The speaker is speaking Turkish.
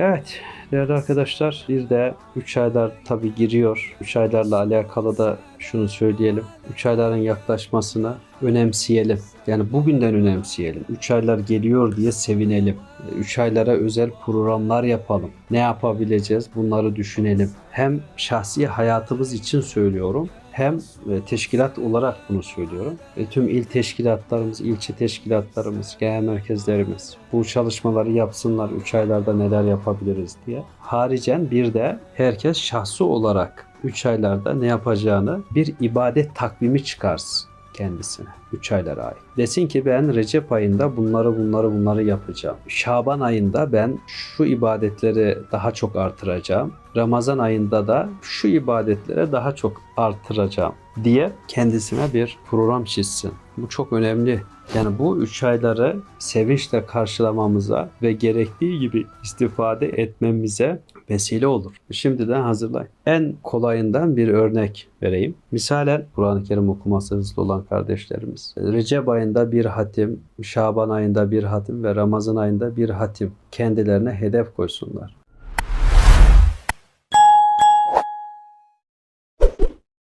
Evet değerli arkadaşlar bir de 3 aylar tabi giriyor. 3 aylarla alakalı da şunu söyleyelim. 3 ayların yaklaşmasını önemseyelim. Yani bugünden önemseyelim. 3 aylar geliyor diye sevinelim. 3 aylara özel programlar yapalım. Ne yapabileceğiz bunları düşünelim. Hem şahsi hayatımız için söylüyorum hem e, teşkilat olarak bunu söylüyorum. E, tüm il teşkilatlarımız, ilçe teşkilatlarımız, genel merkezlerimiz bu çalışmaları yapsınlar 3 aylarda neler yapabiliriz diye. Haricen bir de herkes şahsi olarak 3 aylarda ne yapacağını bir ibadet takvimi çıkarsın kendisine 3 aylara ait. Desin ki ben Recep ayında bunları bunları bunları yapacağım. Şaban ayında ben şu ibadetleri daha çok artıracağım. Ramazan ayında da şu ibadetlere daha çok artıracağım diye kendisine bir program çizsin. Bu çok önemli. Yani bu üç ayları sevinçle karşılamamıza ve gerektiği gibi istifade etmemize vesile olur. Şimdiden hazırlayın. En kolayından bir örnek vereyim. Misalen Kur'an-ı Kerim okuması hızlı olan kardeşlerimiz. Recep ayında bir hatim, Şaban ayında bir hatim ve Ramazan ayında bir hatim kendilerine hedef koysunlar.